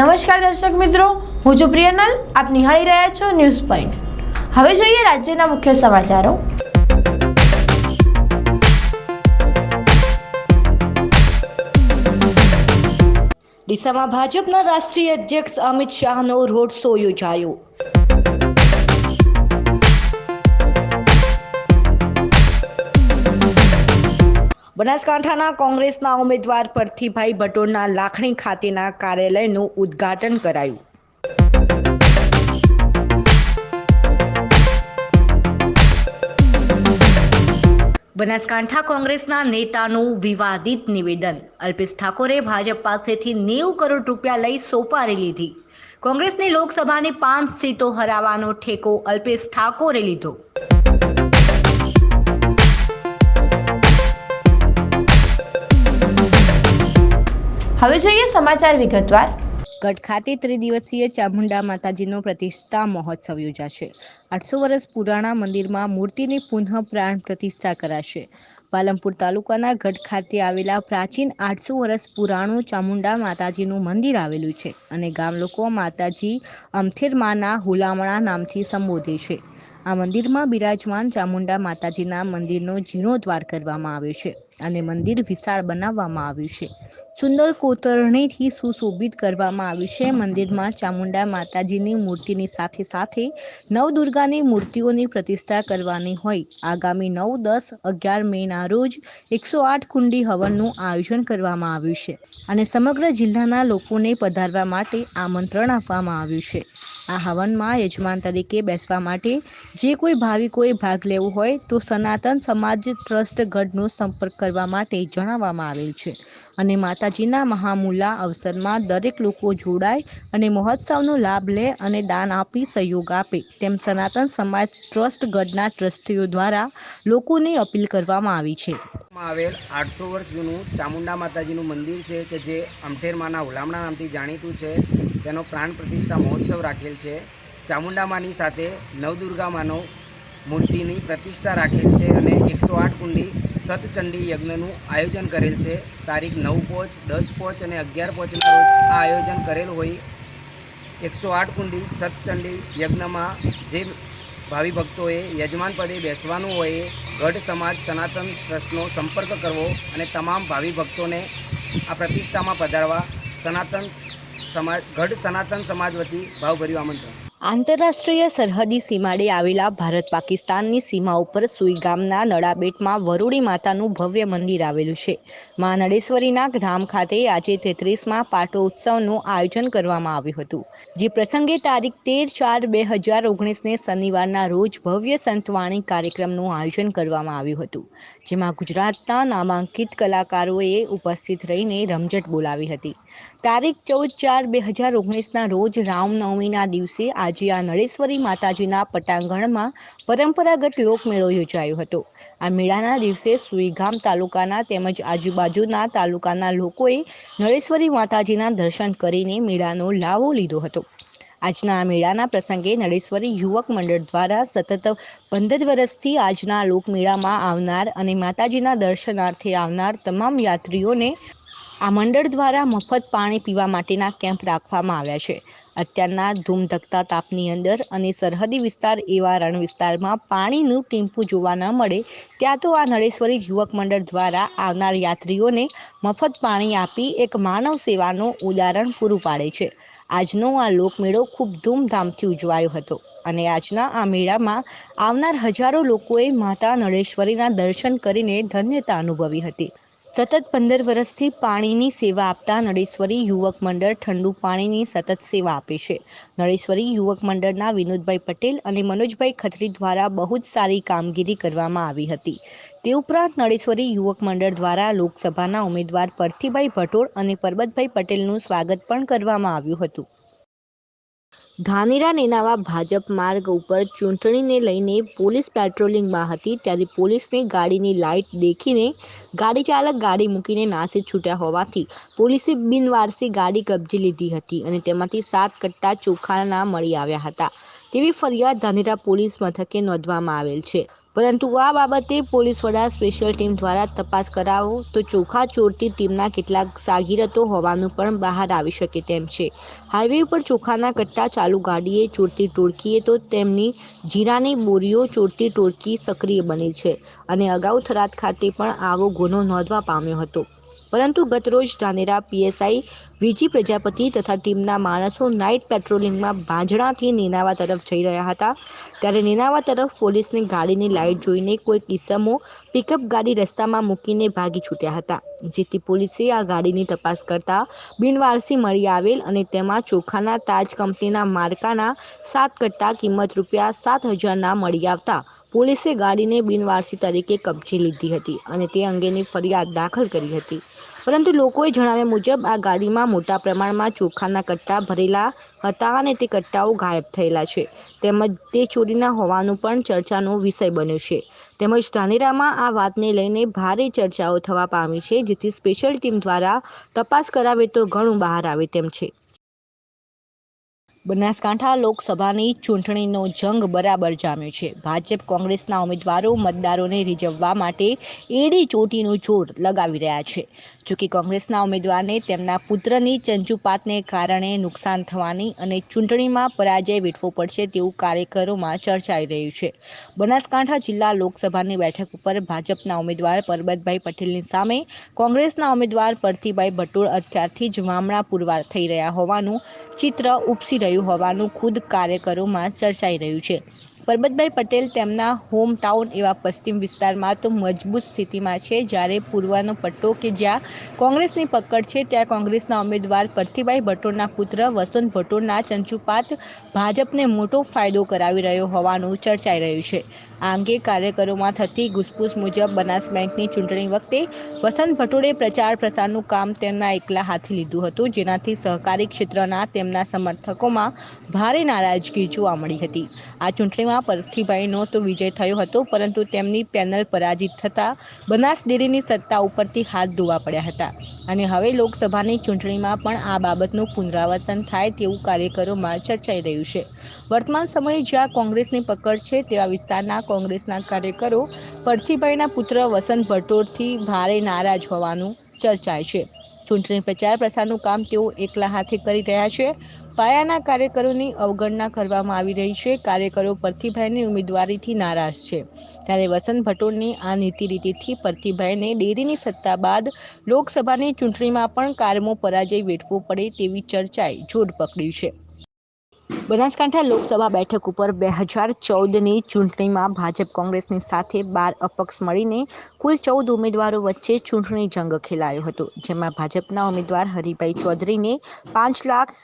નમસ્કાર દર્શક મિત્રો, હું છું પ્રિયનલ, આપ નિહાળી રહ્યા છો ન્યૂઝ પોઈન્ટ હવે જોઈએ રાજ્યના મુખ્ય સમાચારો. ડીસામાં ભાજપના રાષ્ટ્રીય અધ્યક્ષ અમિત શાહનો રોડ શો યોજાયો. બનાસકાંઠાના કોંગ્રેસના ઉમેદવાર પરથીભાઈ ભટોરના લાખણી ખાતેના કાર્યાલયનું ઉદ્ઘાટન કરાયું. બનાસકાંઠા કોંગ્રેસના નેતાનું વિવાદિત નિવેદન. અલ્પેશ ઠાકોરે ભાજપ પાસેથી નેવું કરોડ રૂપિયા લઈ સોપારી લીધી. કોંગ્રેસની લોકસભાની પાંચ સીટો હરાવવાનો ઠેકો અલ્પેશ ઠાકોરે લીધો. હવે જોઈએ સમાચાર વિગતવાર. ગઢ ખાતે ત્રિદિવસીય ચામુંડા માતાજીનો પ્રતિષ્ઠા મહોત્સવ યોજાશે. આઠસો વર્ષ પુરાણા મંદિરમાં મૂર્તિની પુનઃ પ્રાણ પ્રતિષ્ઠા કરાશે. પાલનપુર તાલુકાના ગઢ ખાતે આવેલા પ્રાચીન આઠસો વર્ષ પુરાણું ચામુંડા માતાજીનું મંદિર આવેલું છે અને ગામ લોકો માતાજી અમથેરમાના હુલામણા નામથી સંબોધે છે. આ મંદિરમાં બિરાજમાન ચામુંડા માતાજીના મંદિરનો જીર્ણોદ્વાર કરવામાં આવ્યો છે અને મંદિર વિશાળ બનાવવામાં આવ્યું છે. સુંદર કોતરણીથી સુશોભિત કરવામાં આવ્યું છે. મંદિરમાં ચામુંડા માતાજીની મૂર્તિની સાથે સાથે નવદુર્ગાની મૂર્તિઓની પ્રતિષ્ઠા કરવાની હોય. આગામી નવ, દસ, અગિયાર મેના રોજ એકસો આઠ કુંડી હવનનું આયોજન કરવામાં આવ્યું છે અને સમગ્ર જિલ્લાના લોકોને પધારવા માટે આમંત્રણ આપવામાં આવ્યું છે. આ હવનમાં યજમાન તરીકે બેસવા માટે જે કોઈ ભાવિકોએ ભાગ લેવો હોય તો સનાતન સમાજ ટ્રસ્ટ ગઢનો સંપર્ક કરવા માટે જણાવવામાં આવેલ છે. અને માતાજીના મહામૂલા અવસરમાં દરેક લોકો જોડાય અને મહોત્સવનો લાભ લે અને દાન આપી સહયોગ આપે. તેમ સનાતન સમાજ ટ્રસ્ટ ગઢના ટ્રસ્ટીઓ દ્વારા લોકોને અપીલ કરવામાં આવી છે. આવેલ આઠસો વર્ષ જૂનું ચામુંડા માતાજીનું મંદિર છે કે જે અમઠેરમાના હુલામણા નામથી જાણીતું છે. તેનો પ્રાણ પ્રતિષ્ઠા મહોત્સવ રાખેલ છે. ચામુંડામાની સાથે નવદુર્ગામાનો મૂર્તિની પ્રતિષ્ઠા રાખેલ છે અને એકસો આઠ કુંડી સતચંડી યજ્ઞનું આયોજન કરેલ છે. તારીખ નવ પોચ, દસ પોચ અને અગિયાર પોચના રોજ આ આયોજન કરેલ હોય. એકસો આઠ કુંડી સતચંડી યજ્ઞમાં જે ભાવિ ભક્તોએ યજમાન પદે બેસવાનું હોય, ગઢ સમાજ, સનાતન ટ્રસ્ટનો સંપર્ક કરવો અને તમામ ભાવિ ભક્તોને આ પ્રતિષ્ઠામાં પધારવા, સનાતન સમાજ, ગઢ સનાતન સમાજ વતી ભાવભર્યું આમંત્રણ. આંતરરાષ્ટ્રીય સરહદી સીમાડે આવેલા ભારત પાકિસ્તાનની સીમા ઉપર સુઈ ગામના નડાબેટમાં વરુડી માતાનું ભવ્ય મંદિર આવેલું છે. મા નડેશ્વરીના ધામ ખાતે આજે તેત્રીસમાં પાટો ઉત્સવનું આયોજન કરવામાં આવ્યું હતું. જે પ્રસંગે તારીખ તેર ચાર બે હજાર ઓગણીસને શનિવારના રોજ ભવ્ય સંતવાણી કાર્યક્રમનું આયોજન કરવામાં આવ્યું હતું. જેમાં ગુજરાતના નામાંકિત કલાકારોએ ઉપસ્થિત રહીને રમઝટ બોલાવી હતી. તારીખ ચૌદ ચાર બે હજાર ઓગણીસના રોજ રામનવમીના દિવસે આજે આ નળેશ્વરી માતાજીના પટાંગણમાં પરંપરાગત લોકમેળો યોજાયો હતો. આ મેળાના દિવસે સુઈગામ તાલુકાના તેમજ આજુબાજુના તાલુકાના લોકોએ નળેશ્વરી માતાજીના દર્શન કરીને મેળાનો લાવો લીધો હતો. આજના આ મેળાના પ્રસંગે નળેશ્વરી યુવક મંડળ દ્વારા સતત પંદર વર્ષથી આજના લોકમેળામાં આવનાર અને માતાજીના દર્શનાર્થે આવનાર તમામ યાત્રીઓને આ મંડળ દ્વારા મફત પાણી પીવા માટેના કેમ્પ રાખવામાં આવ્યા છે. અત્યારના ધૂમધકતા તાપની અંદર અને સરહદી વિસ્તાર એવા રણ વિસ્તારમાં પાણીનું ટીમ્પું જોવા ન મળે ત્યાં તો આ નળેશ્વરી યુવક મંડળ દ્વારા આવનાર યાત્રીઓને મફત પાણી આપી એક માનવ સેવાનું ઉદાહરણ પૂરું પાડે છે. આજનો આ લોકમેળો ખૂબ ધૂમધામથી ઉજવાયો હતો અને આજના આ મેળામાં આવનાર હજારો લોકોએ માતા નળેશ્વરીના દર્શન કરીને ધન્યતા અનુભવી હતી. સતત પંદર વર્ષથી પાણીની સેવા આપતા નળેશ્વરી યુવક મંડળ ઠંડુ પાણીની સતત સેવા આપે છે. નળેશ્વરી યુવક મંડળના વિનોદભાઈ પટેલ અને મનોજભાઈ ખત્રી દ્વારા બહુ જ સારી કામગીરી કરવામાં આવી હતી. તે ઉપરાંત નળેશ્વરી યુવક મંડળ દ્વારા લોકસભાના ઉમેદવાર પરથીભાઈ ભટોળ અને પરબતભાઈ પટેલનું સ્વાગત પણ કરવામાં આવ્યું હતું. ધાનેરા નેનાવા ભાજપ માર્ગ ઉપર ચૂંટણીને લઈને પોલીસ પેટ્રોલિંગમાં હતી, ત્યારે પોલીસને ગાડીની લાઇટ દેખીને ગાડી ચાલક ગાડી મૂકીને નાસી છૂટ્યા હોવાથી પોલીસે બિનવારસી ગાડી કબજે લીધી હતી અને તેમાંથી સાત કટ્ટા ચોખાના મળી આવ્યા હતા. તેવી ફરિયાદ ધાનેરા પોલીસ મથકે નોંધવામાં આવેલ છે. પરંતુ આ બાબતે પોલીસ વડા સ્પેશિયલ ટીમ દ્વારા તપાસ કરાવો તો ચોખા ચોરતી ટીમના કેટલાક સાગીરતો હોવાનું પણ બહાર આવી શકે તેમ છે. હાઈવે ઉપર ચોખાના કટ્ટા ચાલુ ગાડીએ ચોરતી ટોળકીએ તો તેમની જીરાની બોરીઓ ચોરતી ટોળકી સક્રિય બની છે અને અગાઉ થરાદ ખાતે પણ આવો ગુનો નોંધવા પામ્યો હતો. પરંતુ ગતરોજ ધાનેરા પીએસઆઈ વિજી પ્રજાપતિ તથા ટીમના માણસો નાઇટ પેટ્રોલિંગમાં ભાંજણાથી નેનાવા તરફ જઈ રહ્યા હતા. ત્યારે નેનાવા તરફ પોલીસની ગાડીની લાઇટ જોઈને કોઈ કિસમો પિકઅપ ગાડી રસ્તામાં મૂકીને ભાગી છૂટ્યા હતા, જેથી પોલીસે આ ગાડીની તપાસ કરતા બિનવારસી મળી આવેલ અને તેમાં ચોખાના તાજ કંપનીના માર્કાના સાત કટ્ટા કિંમત રૂપિયા સાત હજારના મળી આવતા પોલીસે ગાડીને બિનવારસી તરીકે કબજે લીધી હતી અને તે અંગેની ફરિયાદ દાખલ કરી હતી. પરંતુ લોકોએ જણાવ્યા મુજબ, આ ગાડીમાં મોટા પ્રમાણમાં ચોખાના કટ્ટા ભરેલા હતા અને તે કટ્ટાઓ ગાયબ થયેલા છે. તેમજ તે ચોરીના હોવાનું પણ ચર્ચાનો વિષય બન્યો છે. તેમજ ધાનેરામાં આ વાતને લઈને ભારે ચર્ચાઓ થવા પામી છે, જેથી સ્પેશિયલ ટીમ દ્વારા તપાસ કરાવે તો ઘણું બહાર આવે તેમ છે. બનાસકાંઠા લોકસભાની ચૂંટણીનો જંગ બરાબર જામ્યો છે. ભાજપ કોંગ્રેસના ઉમેદવારો મતદારોને રીઝવવા માટે એડી ચોટીનું જોર લગાવી રહ્યા છે. જોકે કોંગ્રેસના ઉમેદવારને તેમના પુત્રની ચંચુપાતને કારણે નુકસાન થવાની અને ચૂંટણીમાં પરાજય વેઠવો પડશે તેવું કાર્યકરોમાં ચર્ચાઈ રહ્યું છે. બનાસકાંઠા જિલ્લા લોકસભાની બેઠક ઉપર ભાજપના ઉમેદવાર પરબતભાઈ પટેલની સામે કોંગ્રેસના ઉમેદવાર પરથીભાઈ ભટોળ અત્યારથી જ વામણા પુરવાર થઈ રહ્યા હોવાનું ચિત્ર ઉપસી રહ્યું હોવાનું ખુદ કાર્યકરોમાં ચર્ચાઈ રહ્યું છે. પરબતભાઈ પટેલ તેમના હોમ ટાઉન એવા પશ્ચિમ વિસ્તારમાં તો મજબૂત સ્થિતિમાં છે. જ્યારે પૂર્વનો પટ્ટો કે જ્યાં કોંગ્રેસની પકડ છે, ત્યાં કોંગ્રેસના ઉમેદવાર પરથીભાઈ ભટ્ટોના પુત્ર વસંત ભટ્ટોના ચંચુપાત ભાજપને મોટો ફાયદો કરાવી રહ્યો હોવાનું ચર્ચાઈ રહ્યું છે. આ અંગે કાર્યકરોમાં થતી ઘૂસપૂસ મુજબ બનાસ બેંકની ચૂંટણી વખતે વસંત ભટોળે પ્રચાર પ્રસારનું કામ તેમના એકલા હાથે લીધું હતું, જેનાથી સહકારી ક્ષેત્રના તેમના સમર્થકોમાં ભારે નારાજગી જોવા મળી હતી. આ ચૂંટણીમાં પરથીભાઈનો તો વિજય થયો હતો, પરંતુ તેમની પેનલ પરાજિત થતાં બનાસ ડેરીની સત્તા ઉપરથી હાથ ધોવા પડ્યા હતા. અને હવે લોકસભાની ચૂંટણીમાં પણ આ બાબતનું પુનરાવર્તન થાય તેવું કાર્યકરોમાં ચર્ચાઈ રહ્યું છે. વર્તમાન સમયે જ્યાં કોંગ્રેસની પકડ છે, તેવા વિસ્તારના કોંગ્રેસના કાર્યકરો પરથીભાઈના પુત્ર વસંત ભટોળથી ભારે નારાજ હોવાનું ચર્ચાય છે. ચૂંટણી પ્રચાર પ્રસારનું કામ તેઓ એકલા હાથે કરી રહ્યા છે. પાયાના કાર્યકરોની અવગણના કરવામાં આવી રહી છે. કાર્યકરો પરથીભાઈની ઉમેદવારીથી નારાજ છે. ત્યારે વસંત ભટોળની આ નીતિ રીતિથી પરથીભાઈને ડેરીની સત્તા બાદ લોકસભાની ચૂંટણીમાં પણ કારમો પરાજય વેઠવો પડે તેવી ચર્ચાએ જોર પકડ્યું છે. બનાસકાંઠા લોકસભા બેઠક ઉપર બે હજાર ચૌદની ચૂંટણીમાં ભાજપ કોંગ્રેસની સાથે બાર અપક્ષ મળીને કુલ ચૌદ ઉમેદવારો વચ્ચે ચૂંટણી જંગ ખેલાયો હતો, જેમાં ભાજપના ઉમેદવાર હરિભાઈ ચૌધરીને પાંચ લાખ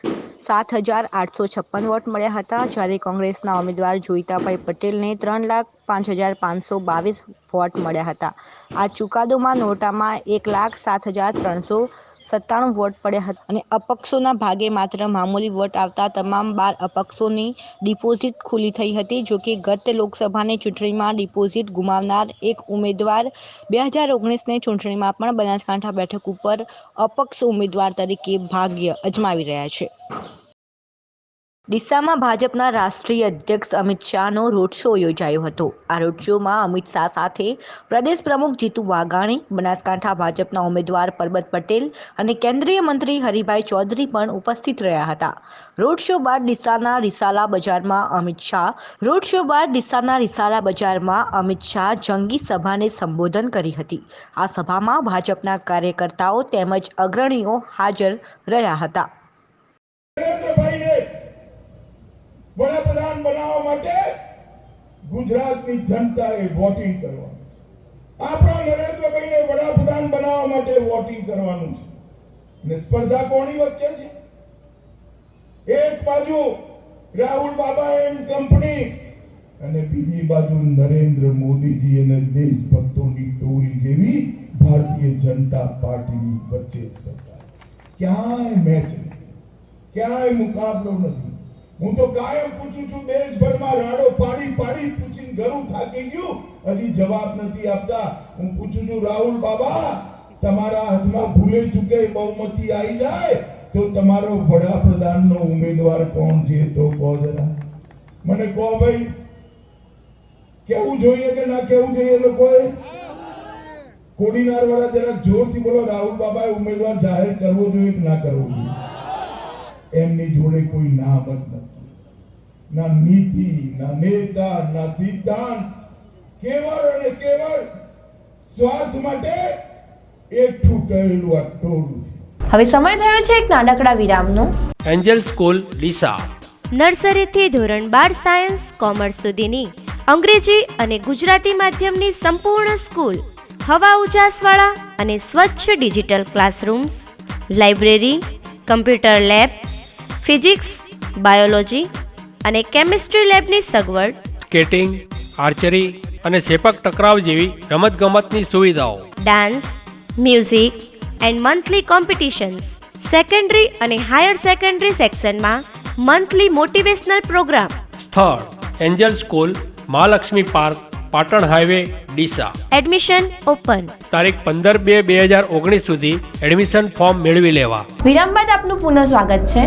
સાત હજાર આઠસો છપ્પન વોટ મળ્યા હતા, જ્યારે કોંગ્રેસના ઉમેદવાર જોઈતાભાઈ પટેલને ત્રણ લાખ પાંચ હજાર પાંચસો બાવીસ વોટ મળ્યા હતા. આ ચુકાદોમાં નોટામાં એક લાખ સાત હજાર ત્રણસો સત્તાણું વોટ પડ્યા હતા અને અપક્ષોના ભાગે માત્ર મામૂલી વોટ આવતા તમામ બાર અપક્ષોની ડિપોઝિટ ખુલ્લી થઈ હતી જોકે ગત લોકસભાની ચૂંટણીમાં ડિપોઝિટ ગુમાવનાર એક ઉમેદવાર બે હજાર ઓગણીસની ચૂંટણીમાં પણ બનાસકાંઠા બેઠક ઉપર અપક્ષ ઉમેદવાર તરીકે ભાગ્ય અજમાવી રહ્યા છે. ડીસામાં ભાજપના રાષ્ટ્રીય અધ્યક્ષ અમિત શાહનો રોડ શો યોજાયો હતો. આ રોડ શોમાં અમિત શાહ સાથે પ્રદેશ પ્રમુખ જીતુ વાઘાણી, બનાસકાંઠા ભાજપના ઉમેદવાર પરબત પટેલ અને કેન્દ્રીય મંત્રી હરિભાઈ ચૌધરી પણ ઉપસ્થિત રહ્યા હતા. રોડ શો બાદ ડીસાના રિસાલા બજારમાં અમિત શાહ, રોડ શો બાદ ડીસાના રિસાલા બજારમાં અમિત શાહ જંગી સભાને સંબોધન કરી હતી. આ સભામાં ભાજપના કાર્યકર્તાઓ તેમજ અગ્રણીઓ હાજર રહ્યા હતા નરેન્દ્રભાઈને વડાપ્રધાન બનાવવા માટે ગુજરાતની જનતાએ વોટિંગ કરવાનું. આપણા નરેન્દ્રભાઈને વડાપ્રધાન બનાવવા માટે વોટિંગ કરવાનું છે. અને સ્પર્ધા કોની વચ્ચે છે? એક બાજુ રાહુલ બાબા એન્ડ કંપની અને બીજી બાજુ નરેન્દ્ર મોદીજી અને દેશભક્તોની ટોળી જેવી ભારતીય જનતા પાર્ટીની વચ્ચે સ્પર્ધા. ક્યાંય મેચ ક્યાંય મુકાબલો નથી. હું તો કાયમ પૂછું છું, દેશભરમાં રાડો પાડી પાડી પૂછીને ઘરું થાકી ગયું. હજી જવાબ નથી આપતા. હું પૂછું છું, રાહુલ બાબા, તમારા હાથમાં ભૂલે ચૂકે બહુમતી આવી જાય તો તમારો વડાપ્રધાનનો ઉમેદવાર કોણ છે તો કહો જરા. મને કહો ભાઈ, કેવું જોઈએ કે ના કેવું જોઈએ લોકોએ? કોડીનાર વાળા જરા જોરથી બોલો, રાહુલ બાબાએ ઉમેદવાર જાહેર કરવો જોઈએ કે ના કરવો જોઈએ? એમની જોડે કોઈ નામ જ નથી. ના નીતિ ના નેતા ના સિદ્ધાંત. કેવળ અને કેવળ સ્વાર્થ માટે એકઠું કરેલું આ ટોળું હવે સમય થયો છે એક નાનકડા વિરામનો. Angel School Deesa. નર્સરીથી ધોરણ બાર સાયન્સ કોમર્સ સુધીની અંગ્રેજી અને ગુજરાતી માધ્યમની સંપૂર્ણ સ્કૂલ હવા ઉજાસવાળા અને સ્વચ્છ digital classrooms library computer lab physics biology અને કેમિસ્ટ્રી લેબની સગવડ. સ્કેટિંગ આર્ચરી અને સેપક ટકરાવ જેવી રમતગમતની સુવિધાઓ. Dance music and monthly competitions. Secondary અને હાયર સેકન્ડરી સેક્શનમાં મંથલી મોટિવેશનલ પ્રોગ્રામ. સ્થળ Angel School Mahalaxmi park Patan highway Deesa. Admission open તારીખ પંદર બે બે હજાર ઓગણીસ સુધી એડમિશન ફોર્મ મેળવી લેવા. વિરામ બાદ આપનું પુનઃ સ્વાગત છે.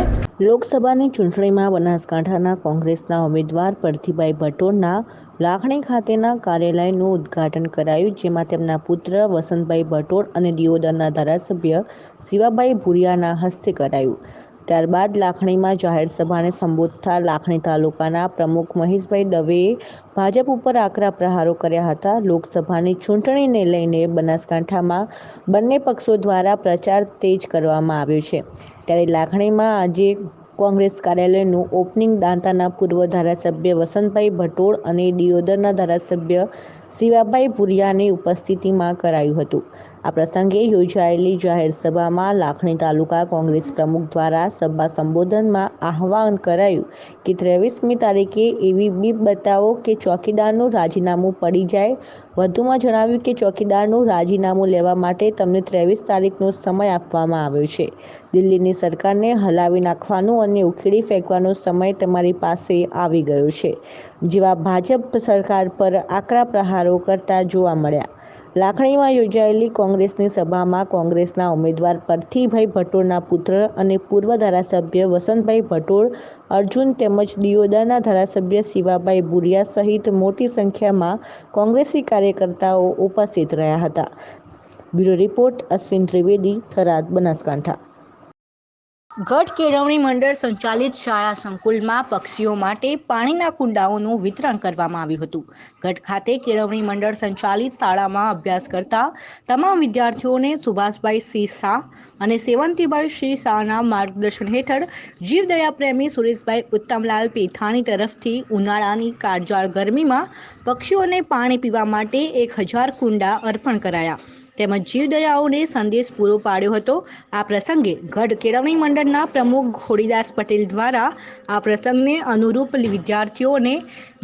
લોકસભાની ચૂંટણીમાં બનાસકાંઠાના કોંગ્રેસના ઉમેદવાર પરથીભાઈ ભટોળના લાખણી ખાતેના કાર્યાલયનું ઉદ્ઘાટન કરાયું જેમાં તેમના પુત્ર વસંતભાઈ ભટોળ અને દિયોદરના ધારાસભ્ય શિવાભાઈ ભુરિયાના હસ્તે કરાયું. ત્યારબાદ લાખણીમાં જાહેર સભાને સંબોધતા લાખણી તાલુકાના પ્રમુખ મહેશભાઈ દવેએ ભાજપ ઉપર આકરા પ્રહારો કર્યા હતા. લોકસભાની ચૂંટણીને લઈને બનાસકાંઠામાં બંને પક્ષો દ્વારા પ્રચાર તેજ કરવામાં આવ્યો છે. ત્યારે લાખણીમાં આજે કોંગ્રેસ કાર્યાલયનું ઓપનિંગ દાંતાના પૂર્વ ધારાસભ્ય વસંતભાઈ ભટોળ અને દિયોદરના ધારાસભ્ય શિવાભાઈ ભુરિયાની ઉપસ્થિતિમાં કરાયું હતું. આ પ્રસંગે યોજાયેલી જાહેર સભામાં લાખણી તાલુકા કોંગ્રેસ પ્રમુખ દ્વારા સભા સંબોધનમાં આહવાન કરાયું કે ત્રેવીસમી તારીખે એવી બીપ બતાવો કે ચોકીદારનું રાજીનામું પડી જાય. વધુમાં જણાવ્યું કે ચોકીદારનું રાજીનામું લેવા માટે તમને ત્રેવીસ તારીખનો સમય આપવામાં આવ્યો છે. દિલ્હીની સરકારને હલાવી નાખવાનો અને ઉખેડી ફેંકવાનો સમય તમારી પાસે આવી ગયો છે. જેવા ભાજપ સરકાર પર આકરા પ્રહારો કરતા જોવા મળ્યા. લાખણીમાં યોજાયેલી કોંગ્રેસની સભામાં કોંગ્રેસના ઉમેદવાર પરથીભાઈ ભટોળના પુત્ર અને પૂર્વ ધારાસભ્ય વસંતભાઈ ભટોળ, અર્જુન તેમજ દિયોદાના ધારાસભ્ય શિવાભાઈ બુરિયા સહિત મોટી સંખ્યામાં કોંગ્રેસી કાર્યકર્તાઓ ઉપસ્થિત રહ્યા હતા. Bureau report Ashwin Trivedi Tharad Banaskantha. ગઢ કેળવણી મંડળ સંચાલિત શાળા સંકુલમાં પક્ષીઓ માટે પાણીના કુંડાઓનું વિતરણ કરવામાં આવ્યું હતું. ગઢ ખાતે કેળવણી મંડળ સંચાલિત શાળામાં અભ્યાસ કરતા તમામ વિદ્યાર્થીઓને સુભાષભાઈ સિંહ શાહ અને સેવંતીભાઈ શ્રી શાહના માર્ગદર્શન હેઠળ જીવદયા પ્રેમી સુરેશભાઈ ઉત્તમલાલ પેથાણી તરફથી ઉનાળાની કાળજાળ ગરમીમાં પક્ષીઓને પાણી પીવા માટે એક હજાર કુંડા અર્પણ કરાયા. તેમજ જીવદયાઓને સંદેશ પૂરો પાડ્યો હતો. આ પ્રસંગે ગઢ કેળવણી મંડળના પ્રમુખ ખોડીદાસ પટેલ દ્વારા આ પ્રસંગને અનુરૂપ વિદ્યાર્થીઓને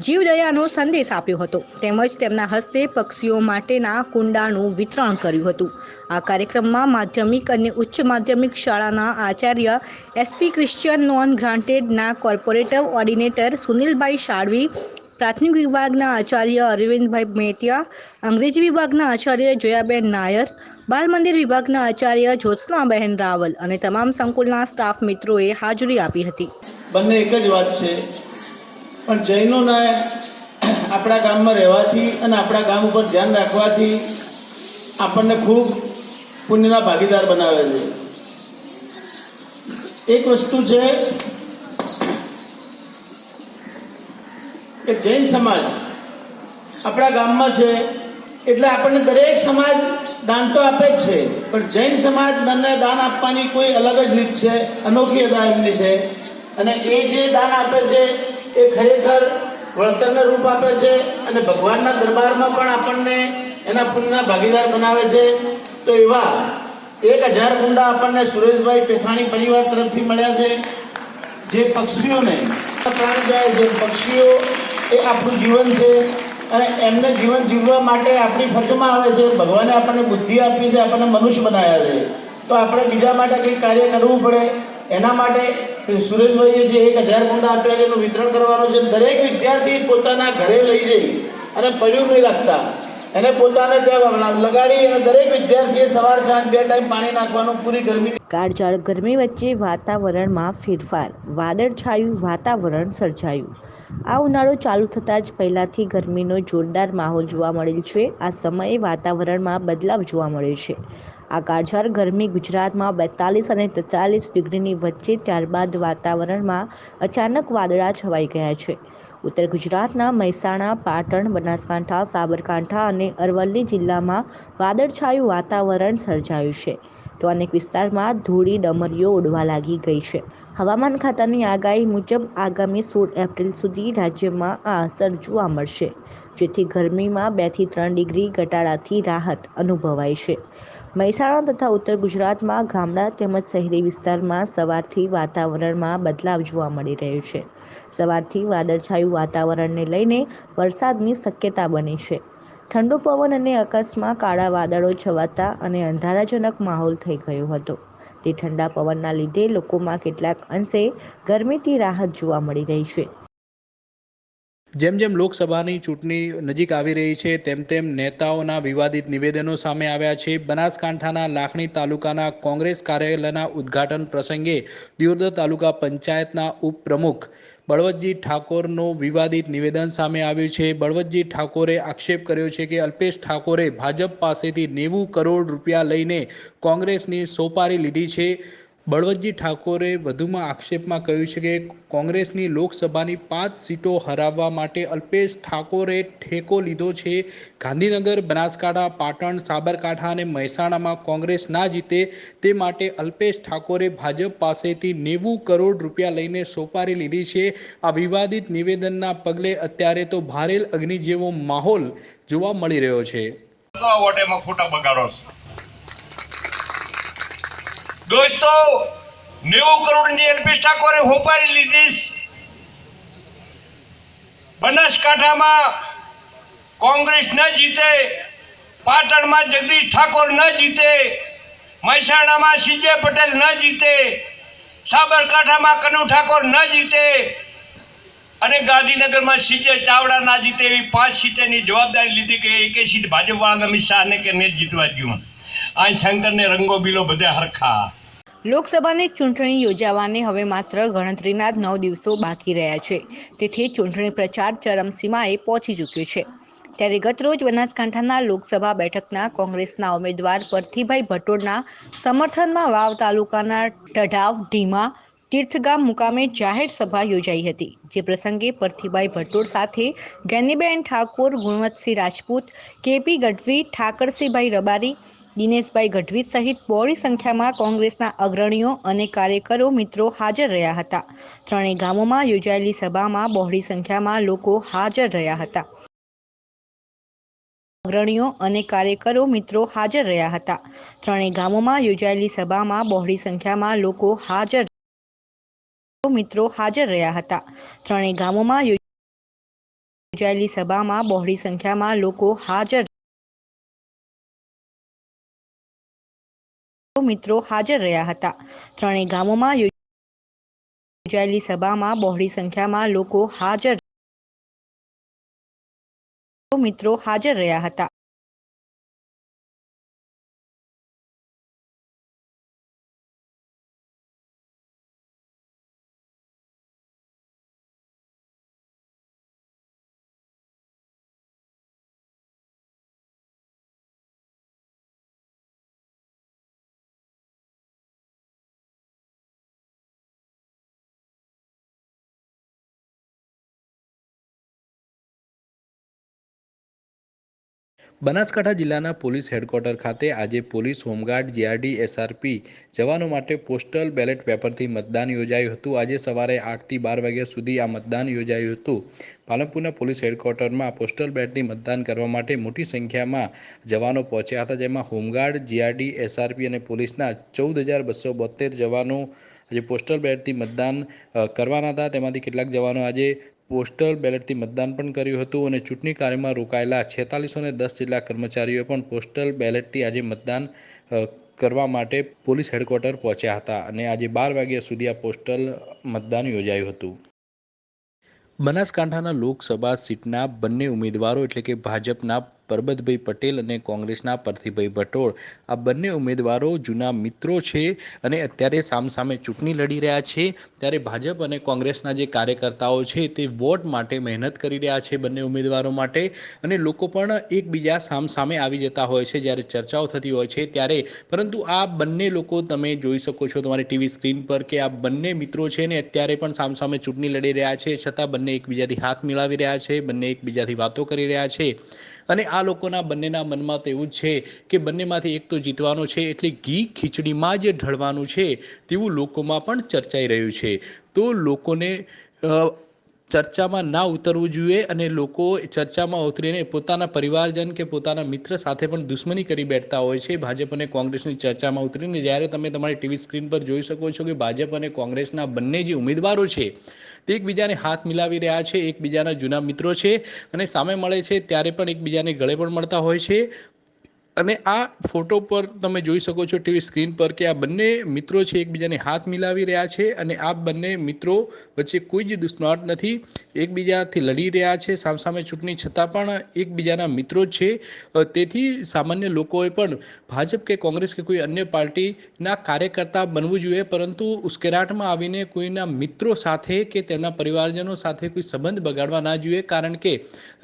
જીવદયાનો સંદેશ આપ્યો હતો. તેમજ તેમના હસ્તે પક્ષીઓ માટેના કુંડાનું વિતરણ કર્યું હતું. આ કાર્યક્રમમાં માધ્યમિક અને ઉચ્ચ માધ્યમિક શાળાના આચાર્ય એસપી ક્રિશ્ચિયન નોન ગ્રાન્ટેડના કોર્પોરેટર ઓર્ડિનેટર સુનિલભાઈ શાળવી પ્રાથમિક વિભાગના આચાર્ય અરવિંદભાઈ મેતિયા અંગ્રેજી વિભાગના આચાર્ય જયાબેન નાયર બાલ મંદિર વિભાગના આચાર્ય જ્યોત્સનાબહેન રાવલ અને તમામ સંકુલના સ્ટાફ મિત્રોએ હાજરી આપી હતી. બંને એક જ વાત છે. પણ જૈનોના આપણા ગામમાં રહેવાથી અને આપણા ગામ ઉપર ધ્યાન રાખવાથી આપણને ખૂબ પુણ્યના ભાગીદાર બનાવે છે. એક વસ્તુ છે કે જૈન સમાજ આપણા ગામમાં છે, એટલે આપણને દરેક સમાજ દાન તો આપે જ છે, પણ જૈન સમાજ દાનને દાન આપવાની કોઈ અલગ જ રીત છે, અનોખી અદા એમની છે. અને એ જે દાન આપે છે, એ ખરેખર વળતરને રૂપ આપે છે અને ભગવાનના દરબારમાં પણ આપણને એના પુણ્યના ભાગીદાર બનાવે છે. તો એવા એક હજાર કુંડા આપણને સુરેશભાઈ પેથાણી પરિવાર તરફથી મળ્યા છે. જે પક્ષીઓને પ્રાણ જાય છે પક્ષીઓ એ આપણું જીવન છે. અને એમને જીવન જીવવા માટે આપણી ફરજમાં આવે છે. ભગવાને આપણને બુદ્ધિ આપી છે, આપણને મનુષ્ય બનાવ્યા છે. તો આપણે બીજા માટે કંઈક કાર્ય કરવું પડે? એના માટે સુરેશભાઈએ જે એક હજાર કુંડા આપ્યા છે, એનું વિતરણ કરવાનું છે. દરેક વિદ્યાર્થી પોતાના ઘરે લઈ જઈ અને પડ્યું નહીં રાખતા. એને પોતાને ત્યાં લગાડી અને દરેક વિદ્યાર્થીએ સવાર સાંજ બે ટાઈમ પાણી નાખવાનું પૂરી ગરમી કાળઝાળ ગરમી વચ્ચે વાતાવરણમાં ફેરફાર. વાદળછાયું વાતાવરણ સર્જાયું. આ ઉનાળો ચાલુ થતાં જ પહેલાંથી ગરમીનો જોરદાર માહોલ જોવા મળેલ છે. આ સમયે વાતાવરણમાં બદલાવ જોવા મળ્યો છે. આ કાળઝાળ ગરમી ગુજરાતમાં બેતાલીસ અને તેતાલીસ ડિગ્રીની વચ્ચે ત્યારબાદ વાતાવરણમાં અચાનક વાદળા છવાઈ ગયા છે. ઉત્તર ગુજરાતના મહેસાણા, પાટણ, બનાસકાંઠા, સાબરકાંઠા અને અરવલ્લી જિલ્લામાં વાદળછાયું વાતાવરણ સર્જાયું છે. તો અનેક વિસ્તારમાં ધૂળી ડમરીઓ ઉડવા લાગી ગઈ છે. હવામાન ખાતાની આગાહી મુજબ આગામી સોળ એપ્રિલ સુધી રાજ્યમાં આ અસર જોવા મળશે, જેથી ગરમીમાં બેથી ત્રણ ડિગ્રી ઘટાડાથી રાહત અનુભવાય છે. મહેસાણા તથા ઉત્તર ગુજરાતમાં ગામડા તેમજ શહેરી વિસ્તારમાં સવારથી વાતાવરણમાં બદલાવ જોવા મળી રહ્યો છે. સવારથી વાદળછાયું વાતાવરણને લઈને વરસાદની શક્યતા બની છે. ઠંડુ પવન અને આકાશમાં કાળા વાદળો છવાતા અને અંધારાજનક માહોલ થઈ ગયો હતો. તે ઠંડા પવનના લીધે લોકોમાં કેટલાક અંશે ગરમીથી રાહત જોવા મળી રહી છે. જેમ જેમ લોકસભાની ચૂંટણી નજીક આવી રહી છે, તેમ તેમ નેતાઓના વિવાદિત નિવેદનો સામે આવ્યા છે. બનાસકાંઠાના લાખણી તાલુકાના કોંગ્રેસ કાર્યાલયના ઉદ્ઘાટન પ્રસંગે દિયોદર તાલુકા પંચાયતના ઉપપ્રમુખ બળવંતજી ઠાકોરનું વિવાદિત નિવેદન સામે આવ્યું છે. બળવતજી ઠાકોરે આક્ષેપ કર્યો છે કે અલ્પેશ ઠાકોરે ભાજપ પાસેથી નેવું કરોડ રૂપિયા લઈને કોંગ્રેસની સોપારી લીધી છે. બળવંતજી ઠાકોરે વધુમાં આક્ષેપમાં કહ્યું છે કે કોંગ્રેસની લોકસભાની પાંચ સીટો હરાવવા માટે અલ્પેશ ઠાકોરે ઠેકો લીધો છે. ગાંધીનગર, બનાસકાંઠા, પાટણ, સાબરકાંઠા અને મહેસાણામાં કોંગ્રેસ ના જીતે તે માટે અલ્પેશ ઠાકોરે ભાજપ પાસેથી નેવું કરોડ રૂપિયા લઈને સોપારી લીધી છે. આ વિવાદિત નિવેદનના પગલે અત્યારે તો ભારેલ અગ્નિ જેવો માહોલ જોવા મળી રહ્યો છે. દોસ્તો, નેવું કરોડની એલપી ઠાકોરે હોપારી લીધીશ બનાસકાંઠામાં કોંગ્રેસ ન જીતે, પાટણમાં જગદીશ ઠાકોર ન જીતે, મહેસાણામાં સીજે પટેલ ન જીતે, સાબરકાંઠામાં કનુ ઠાકોર ન જીતે અને ગાંધીનગરમાં સીજે ચાવડા ના જીતે એવી પાંચ સીટની જવાબદારી લીધી કે એકે સીટ ભાજપવાળા અમિત શાહને કે મેં જીતવા ગયું. આ શંકરને રંગો બીલો બધા હરખા. લોકસભાની ચૂંટણી યોજાવાને હવે માત્ર ગણતરીના જ નવ દિવસો બાકી રહ્યા છે. તેથી ચૂંટણી પ્રચાર ચરમસીમાએ પહોંચી ચૂક્યો છે. ત્યારે ગતરોજ બનાસકાંઠાના લોકસભા બેઠકના કોંગ્રેસના ઉમેદવાર પરથીભાઈ ભટોળના સમર્થનમાં વાવ તાલુકાના ટઢાવ ઢીમા તીર્થગામ મુકામે જાહેર સભા યોજાઈ હતી. જે પ્રસંગે પરથીભાઈ ભટોળ સાથે ગેનીબેન ઠાકોર, ગુણવંતસિંહ રાજપૂત, કેપી ગઢવી, ઠાકરસિંહભાઈ રબારી દિનેશભાઈ ગઢવી સહિત બોડી સંખ્યામાં કોંગ્રેસના અગ્રણીઓ અને કાર્યકરો મિત્રો હાજર રહ્યા હતા. ત્રણેય ગામોમાં યોજાયેલી સભામાં બહોળી સંખ્યામાં લોકો હાજર રહ્યા હતા. અગ્રણીઓ અને કાર્યકરો મિત્રો હાજર રહ્યા હતા. ત્રણેય ગામોમાં યોજાયેલી સભામાં બહોળી સંખ્યામાં લોકો હાજર મિત્રો હાજર રહ્યા હતા. ત્રણેય ગામોમાં યોજાયેલી સભામાં બહોળી સંખ્યામાં લોકો હાજર મિત્રો હાજર રહ્યા હતા. ત્રણેય ગામોમાં યોજાયેલી સભામાં બહોળી સંખ્યામાં લોકો હાજર મિત્રો હાજર રહ્યા હતા. બનાસકાંઠા જિલ્લાના પોલીસ હેડક્વાર્ટર ખાતે આજે પોલીસ હોમગાર્ડ, જીઆરડી, એસઆરપી જવાનો માટે પોસ્ટલ બેલેટ પેપરથી મતદાન યોજાયું હતું. આજે સવારે આઠથી બાર વાગ્યા સુધી આ મતદાન યોજાયું હતું. પાલનપુરના પોલીસ હેડક્વાર્ટરમાં પોસ્ટલ બેલેટથી મતદાન કરવા માટે મોટી સંખ્યામાં જવાનો પહોંચ્યા હતા, જેમાં હોમગાર્ડ, જીઆરડી, એસઆરપી અને પોલીસના ચૌદ હજાર બસો બોતેર જવાનો આજે પોસ્ટલ બેલેટથી મતદાન કરવાના હતા. તેમાંથી કેટલાક જવાનો આજે પોસ્ટલ બેલેટથી મતદાન પણ કર્યું હતું અને ચૂંટણી કાર્યમાં રોકાયેલા છેતાલીસો ને દસ જેટલા કર્મચારીઓ પણ પોસ્ટલ બેલેટથી આજે મતદાન કરવા માટે પોલીસ હેડક્વાર્ટર પહોંચ્યા હતા અને આજે બાર વાગ્યા સુધી આ પોસ્ટલ મતદાન યોજાયું હતું. બનાસકાંઠાના લોકસભા સીટના બંને ઉમેદવારો એટલે કે ભાજપના પરબતભાઈ પટેલ અને કોંગ્રેસના પરથીભાઈ ભટોળ. આ બંને ઉમેદવારો જૂના મિત્રો છે અને અત્યારે સામસામે ચૂંટણી લડી રહ્યા છે. ત્યારે ભાજપ અને કોંગ્રેસના જે કાર્યકર્તાઓ છે તે વોટ માટે મહેનત કરી રહ્યા છે બંને ઉમેદવારો માટે. અને લોકો પણ એકબીજા સામસામે આવી જતા હોય છે જ્યારે ચર્ચાઓ થતી હોય છે ત્યારે. પરંતુ આ બંને લોકો તમે જોઈ શકો છો તમારી ટીવી સ્ક્રીન પર કે આ બંને મિત્રો છે ને અત્યારે પણ સામસામે ચૂંટણી લડી રહ્યા છે. છતાં બંને એકબીજાથી હાથ મિલાવી રહ્યા છે, બંને એકબીજાથી વાતો કરી રહ્યા છે. અને આ લોકોના બંનેના મનમાં તો એવું છે કે બંનેમાંથી એક તો જીતવાનો છે, એટલે ઘી ખીચડીમાં જ ઢળવાનું છે તેવું લોકોમાં પણ ચર્ચાઈ રહ્યું છે. તો લોકોને ચર્ચામાં ના ઉતરવું જોઈએ અને લોકો ચર્ચામાં ઉતરીને પોતાના પરિવારજન કે પોતાના મિત્ર સાથે પણ દુશ્મની કરી બેઠતા હોય છે. ભાજપ અને કોંગ્રેસની ચર્ચામાં ઉતરીને જ્યારે તમે તમારી ટીવી સ્ક્રીન પર જોઈ શકો છો કે ભાજપ અને કોંગ્રેસના બંને જે ઉમેદવારો છે તે એકબીજાને હાથ મિલાવી રહ્યા છે, એકબીજાના જૂના મિત્રો છે અને સામે મળે છે ત્યારે પણ એકબીજાને ગળે પણ મળતા હોય છે. અને આ ફોટો પર તમે જોઈ શકો છો ટીવી સ્ક્રીન પર કે આ બંને મિત્રો છે એકબીજાને હાથ મિલાવી રહ્યા છે અને આ બંને મિત્રો વચ્ચે કોઈ જ દુશ્મનાટ નથી. એકબીજાથી લડી રહ્યા છે, સામસામે ચૂંટણી છતાં પણ એકબીજાના મિત્રો છે. તેથી સામાન્ય લોકોએ પણ ભાજપ કે કોંગ્રેસ કે કોઈ અન્ય પાર્ટીના કાર્યકર્તા બનવું જોઈએ, પરંતુ ઉશ્કેરાટમાં આવીને કોઈના મિત્રો સાથે કે તેમના પરિવારજનો સાથે કોઈ સંબંધ બગાડવા ના જોઈએ, કારણ કે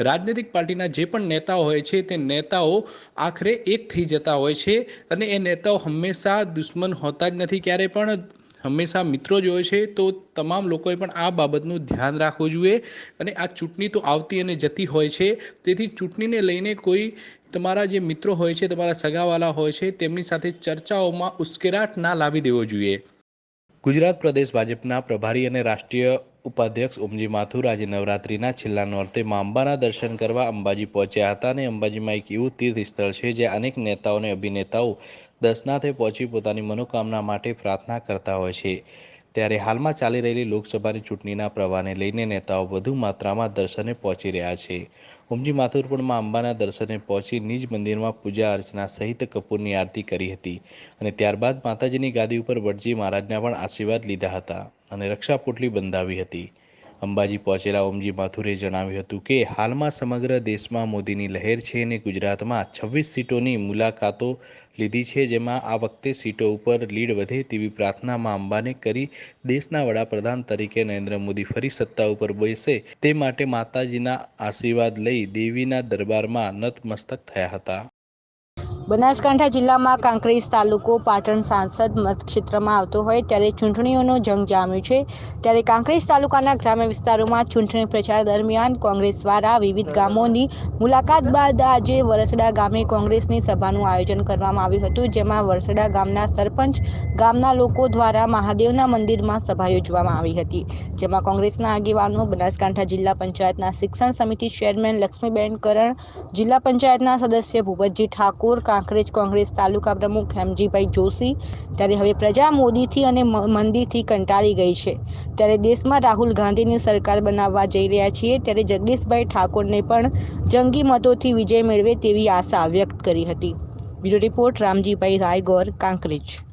રાજનૈતિક પાર્ટીના જે પણ નેતાઓ હોય છે તે નેતાઓ આખરે એક થઈ જતા હોય છે અને એ નેતાઓ હંમેશા દુશ્મન હોતા જ નથી. ક્યારેય પણ હંમેશા મિત્રો જ હોય છે, તો તમામ લોકોએ પણ આ બાબતનું ધ્યાન રાખવું જોઈએ અને આ ચૂંટણી તો આવતી અને જતી હોય છે. તેથી ચૂંટણીને લઈને કોઈ તમારા જે મિત્રો હોય છે, તમારા સગાવાલા હોય છે, તેમની સાથે ચર્ચાઓમાં ઉશ્કેરાટ ના લાવી દેવો જોઈએ. ગુજરાત પ્રદેશ ભાજપના પ્રભારી અને રાષ્ટ્રીય ઉપાધ્યક્ષ ઓમજી માથુર આજે નવરાત્રિના છેલ્લા નોરતે મા અંબાના દર્શન કરવા અંબાજી પહોંચ્યા હતા અને અંબાજીમાં એક એવું તીર્થ સ્થળ છે જ્યાં અનેક નેતાઓ અને અભિનેતાઓ દર્શનાથે પહોંચી પોતાની મનોકામના માટે પ્રાર્થના કરતા હોય છે. ત્યારે હાલમાં ચાલી રહેલી લોકસભાની ચૂંટણીના પ્રવાહને લઈને નેતાઓ વધુ માત્રામાં દર્શને પહોંચી રહ્યા છે. ઓમજી માથુરપુરમાં અંબાના દર્શને પહોંચી નિજ મંદિરમાં પૂજા અર્ચના સહિત કપૂરની આરતી કરી હતી અને ત્યારબાદ માતાજીની ગાદી ઉપર વડજી મહારાજના પણ આશીર્વાદ લીધા હતા અને રક્ષા પોટલી બંધાવી હતી. અંબાજી પહોંચેલા ઓમજી માથુરે જણાવ્યું હતું કે, હાલમાં સમગ્ર દેશમાં મોદીની લહેર છે અને ગુજરાતમાં છવ્વીસ સીટોની મુલાકાતો લીધી છે, જેમાં આ વખતે સીટો ઉપર લીડ વધે તેવી પ્રાર્થનામાં અંબાને કરી દેશના વડાપ્રધાન તરીકે નરેન્દ્ર મોદી ફરી સત્તા ઉપર બેસે. તે માટે માતાજીના આશીર્વાદ લઈ દેવીના દરબારમાં નતમસ્તક થયા હતા. બનાસકાંઠા જિલ્લામાં કાંકરેજ તાલુકો પાટણ સાંસદ મતક્ષેત્રમાં આવતો હોય ત્યારે ચૂંટણીઓનો જંગ જામ્યો છે. ત્યારે કાંકરેજ તાલુકાના ગ્રામ્ય વિસ્તારોમાં ચૂંટણી પ્રચાર દરમિયાન કોંગ્રેસ દ્વારા વિવિધ ગામોની મુલાકાત બાદ આજે વરસડા ગામે કોંગ્રેસની સભાનું આયોજન કરવામાં આવ્યું હતું, જેમાં વરસડા ગામના સરપંચ, ગામના લોકો દ્વારા મહાદેવના મંદિરમાં સભા યોજવામાં આવી હતી. જેમાં કોંગ્રેસના આગેવાનો બનાસકાંઠા જિલ્લા પંચાયતના શિક્ષણ સમિતિ ચેરમેન લક્ષ્મીબેન કરણ, જિલ્લા પંચાયતના સદસ્ય ભૂપતજી ઠાકોર કાંકરેજ કોંગ્રેસ તાલુકા પ્રમુખ હેમજીભાઈ જોશી. ત્યારે હવે પ્રજા મોદીથી અને મંદીથી કંટાળી ગઈ છે. ત્યારે દેશમાં રાહુલ ગાંધીની સરકાર બનાવવા જઈ રહ્યા છીએ. ત્યારે જગદીશભાઈ ઠાકોરને પણ જંગી મતોથી વિજય મેળવે તેવી આશા વ્યક્ત કરી હતી. Bureau report, Ramjibhai Raygor, Kankrej.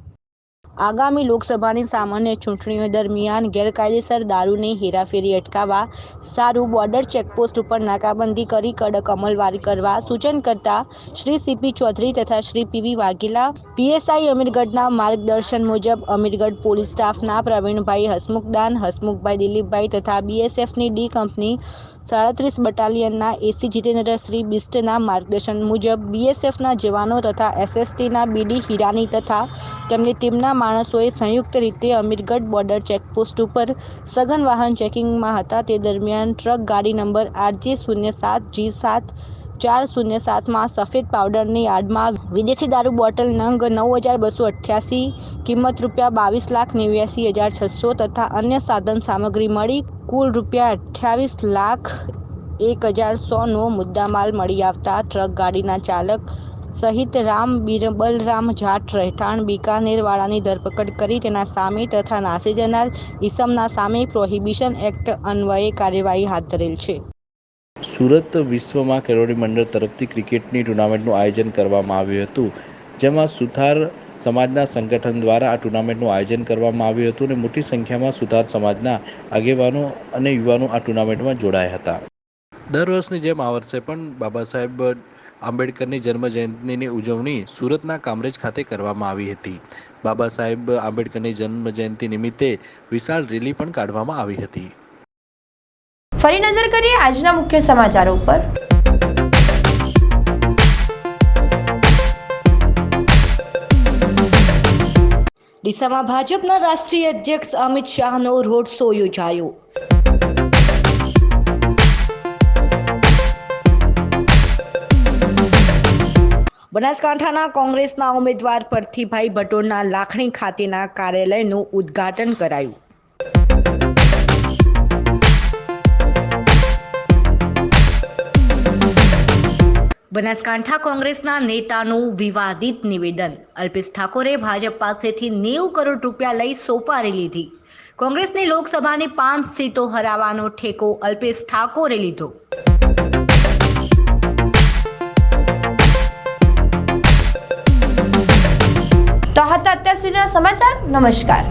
આગામી લોકસભાની સામાન્ય ચૂંટણીઓ દરમિયાન ગેરકાયદેસર દારૂની હેરાફેરી અટકાવવા, સારું બોર્ડર ચેકપોસ્ટ ઉપર નાકાબંધી કરી કડક અમલવારી કરવા સૂચન કરતા શ્રી સીપી ચૌધરી તથા શ્રી પીવી વાઘેલા, પીએસઆઈ અમીરગઢના માર્ગદર્શન મુજબ અમીરગઢ પોલીસ સ્ટાફના પ્રવીણભાઈ હસમુખદાન, હસમુખભાઈ દિલીપભાઈ તથા બીએસએફની ડી કંપની સાડત્રીસ બટાલિયનના એસી જીતેન્દ્રશ્રી બિસ્ટના માર્ગદર્શન મુજબ બીએસએફના જવાનો તથા એસએસટીના બીડી હિરાની તથા તેમની ટીમના માણસોએ સંયુક્ત રીતે અમીરગઢ બોર્ડર ચેકપોસ્ટ ઉપર સઘન વાહન ચેકિંગમાં હતા. તે દરમિયાન ટ્રક ગાડી નંબર આરજે શૂન્ય સાત જી સાત ચાર શૂન્ય સાતમાં સફેદ પાવડરની યાર્ડમાં વિદેશી દારૂ બોટલ નંગ નવ હજાર બસો અઠ્યાસી, કિંમત રૂપિયા બાવીસ લાખ નેવ્યાસી હજાર છસો તથા અન્ય સાધન સામગ્રી મળી કુલ રૂપિયા અઠ્યાવીસ લાખ એક હજાર સોનો મુદ્દામાલ મળી આવતા ટ્રક ગાડીના ચાલક સહિત રામ બિરબલરામ જાટ રહેઠાણ બિકાનેરવાળાની ધરપકડ કરી તેના સામે તથા નાસી જનાર ઇસમના સામે પ્રોહિબિશન એક્ટ અન્વયે કાર્યવાહી હાથ ધરેલ છે. સુરત વિશ્વમાં ખેલોડી મંડળ તરફથી ક્રિકેટની ટુર્નામેન્ટનું આયોજન કરવામાં આવ્યું હતું, જેમાં સુથાર સમાજના સંગઠન દ્વારા આ ટુર્નામેન્ટનું આયોજન કરવામાં આવ્યું હતું અને મોટી સંખ્યામાં સુથાર સમાજના આગેવાનો અને યુવાનો આ ટુર્નામેન્ટમાં જોડાયા હતા. દર વર્ષની જેમ આ વર્ષે પણ બાબા સાહેબ આંબેડકરની જન્મજયંતિની ઉજવણી સુરતના કામરેજ ખાતે કરવામાં આવી હતી. બાબા સાહેબ આંબેડકરની જન્મજયંતિ નિમિત્તે વિશાળ રેલી પણ કાઢવામાં આવી હતી. ફરી નજર કરીએ આજના મુખ્ય સમાચારો ઉપર. ડીસામાં ભાજપના રાષ્ટ્રીય અધ્યક્ષ અમિત શાહનો રોડ શો યોજાયો. બનાસકાંઠાના કોંગ્રેસના ઉમેદવાર પરથીભાઈ ભટોરના લાખણી ખાતેના કાર્યાલયનું ઉદ્ઘાટન કરાયું. બનાસકાંઠા કોંગ્રેસના નેતાનું વિવાદિત નિવેદન. અલ્પેશ ઠાકોરે ભાજપ પાસેથી નેવું કરોડ રૂપિયા લઈ સોપારી લીધી. કોંગ્રેસની લોકસભાની પાંચ સીટો હરાવવાનો ઠેકો અલ્પેશ ઠાકોરે લીધો. તો હતા અત્યાર સુધીના સમાચાર. નમસ્કાર.